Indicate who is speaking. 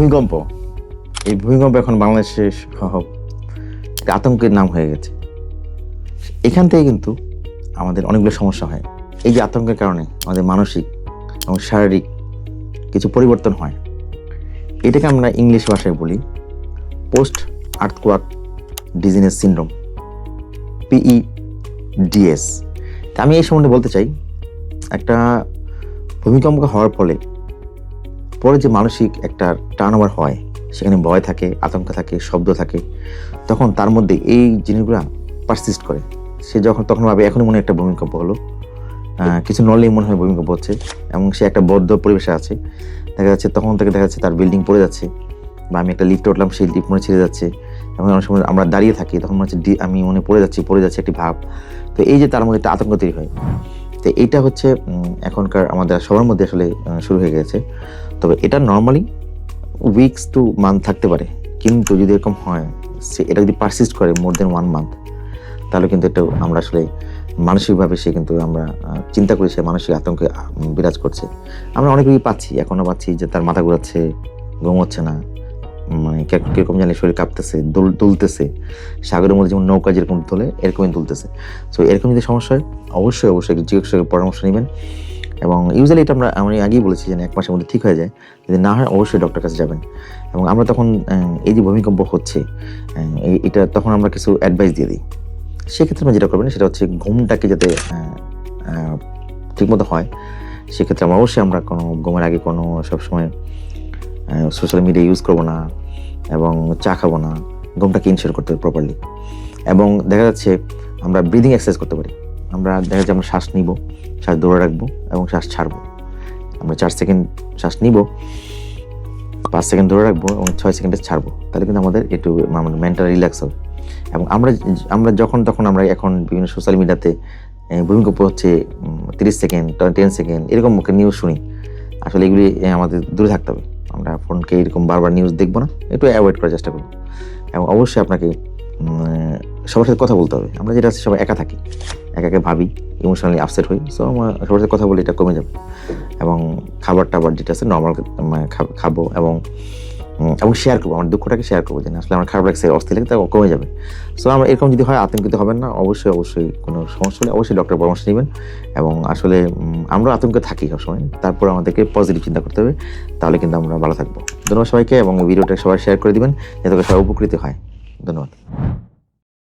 Speaker 1: ভূমিকম্প। এই ভূমিকম্প এখন বাংলাদেশে আতঙ্কের নাম হয়ে গেছে। এখান থেকে কিন্তু আমাদের অনেকগুলো সমস্যা হয়। এই যে আতঙ্কের কারণে আমাদের মানসিক এবং শারীরিক কিছু পরিবর্তন হয়। এটাকে আমরা ইংলিশ ভাষায় বলি post earthquake dizziness syndrome P E D S আমি এই সম্বন্ধে বলতে চাই, একটা ভূমিকম্প হওয়ার ফলে পরে যে মানসিক একটা টার্ন ওভার হয়, সেখানে ভয় থাকে, আতঙ্ক থাকে, শব্দ থাকে, তখন তার মধ্যে এই জিনিসগুলো পারসিস্ট করে। সে যখন, তখন ভাবে, এখনই মনে একটা ভূমিকম্প হলো। কিছু নড়লেই মনে হয় ভূমিকম্প হচ্ছে এবং সে একটা বদ্ধ পরিবেশে আছে। দেখা যাচ্ছে তখন থেকে দেখা যাচ্ছে তার বিল্ডিং পড়ে যাচ্ছে বা আমি একটা লিফটে উঠলাম, সেই লিফট মনে ছেড়ে যাচ্ছে। এবং অনেক সময় আমরা দাঁড়িয়ে থাকি, তখন মনে হচ্ছে আমি মনে পড়ে যাচ্ছি, পড়ে যাচ্ছে একটি ভাব। তো এই যে তার মধ্যে একটা আতঙ্ক তৈরি হয়। তো এইটা হচ্ছে এখনকার আমাদের সবার মধ্যে আসলে শুরু হয়ে গেছে। তবে এটা নর্মালি উইকস টু মান্থ থাকতে পারে। কিন্তু যদি এরকম হয়, সে এটা যদি পারসিস্ট করে মোর দেন ওয়ান মান্থ তাহলে কিন্তু এটা আমরা আসলে মানসিকভাবে সে কিন্তু আমরা চিন্তা করি সে মানসিক আতঙ্কে বিরাজ করছে। আমরা অনেক রোগী পাচ্ছি এখনও পাচ্ছি যে তার মাথা ঘুরাচ্ছে, ঘুম হচ্ছে না। মানে কীরকম জানি শরীর কাঁপতেছে, দুল, দুলতেছে। সাগরের মধ্যে যেমন নৌকা যেরকম তোলে, এরকমই তুলতেছে সো এরকম যদি সমস্যা হয়, অবশ্যই অবশ্যই চিকিৎসকের পরামর্শ নেবেন। এবং ইউজুয়ালি এটা আমরা, আমি আগেই বলেছি যে এক মাসের মধ্যে ঠিক হয়ে যায় যদি না হয় অবশ্যই ডক্টর কাছে যাবেন। এবং আমরা তখন এই যে ভূমিকম্প হচ্ছে এটা তখন আমরা কিছু অ্যাডভাইস দিয়ে দিই। সেক্ষেত্রে আমরা যেটা করবেন, সেটা হচ্ছে ঘুমটাকে যাতে ঠিকমতো হয়, সেক্ষেত্রে আমরা অবশ্যই আমরা কোনো ঘুমের আগে কোনো সবসময় সোশ্যাল মিডিয়া ইউজ করব না, এবং চা খাব না, ঘুমটাকে ইনশিওর করতে হবে প্রপারলি এবং দেখা যাচ্ছে আমরা ব্রিদিং এক্সারসাইজ করতে পারি। আমরা দেখা যাচ্ছে আমরা শ্বাস নিব, শ্বাস ধরে রাখব এবং শ্বাস ছাড়বো। আমরা চার সেকেন্ড শ্বাস নিব, পাঁচ সেকেন্ড ধরে রাখব এবং ছয় সেকেন্ডে ছাড়বো। তাহলে কিন্তু আমাদের একটু আমাদের মেন্টাল রিল্যাক্স হবে। এবং আমরা আমরা যখন তখন আমরা এখন বিভিন্ন সোশ্যাল মিডিয়াতে ভূমিকম্প হচ্ছে তিরিশ সেকেন্ড, টেন সেকেন্ড, এরকম নিউজ শুনি। আসলে এগুলি আমাদের দূরে থাকতে হবে। আমরা ফোনকে এরকম বারবার নিউজ দেখব না, একটু অ্যাভয়েড করার চেষ্টা করব। এবং অবশ্যই আপনাকে সবার সাথে কথা বলতে হবে। আমরা যেটা আছে সবাই একা থাকি। একা একা ভাবি ইমোশনালি আপসেট হই। সো আমরা সবার সাথে কথা বলে, এটা কমে যাবে। এবং খাবার টাবার যেটা আছে নর্মাল খাব এবং এবং শেয়ার করব। আমার দুঃখটাকে শেয়ার করব যে আসলে আমার খারাপ লাগছে, অস্থির লাগছে তা কমে যাবে। সো আমরা এরকম যদি হয়, আতঙ্কিত হবেন না। অবশ্যই অবশ্যই কোনো সমস্যা হলে অবশ্যই ডক্টর পরামর্শ নেবেন। এবং আসলে আমরা আতঙ্কে থাকি সবসময়। তারপর আমাদেরকে পজিটিভ চিন্তা করতে হবে। তাহলে কিন্তু আমরা ভালো থাকব। ধন্যবাদ সবাইকে এবং ভিডিওটা সবাই শেয়ার করে দিবেন, যাতে সবাই উপকৃত হয়। ধন্যবাদ।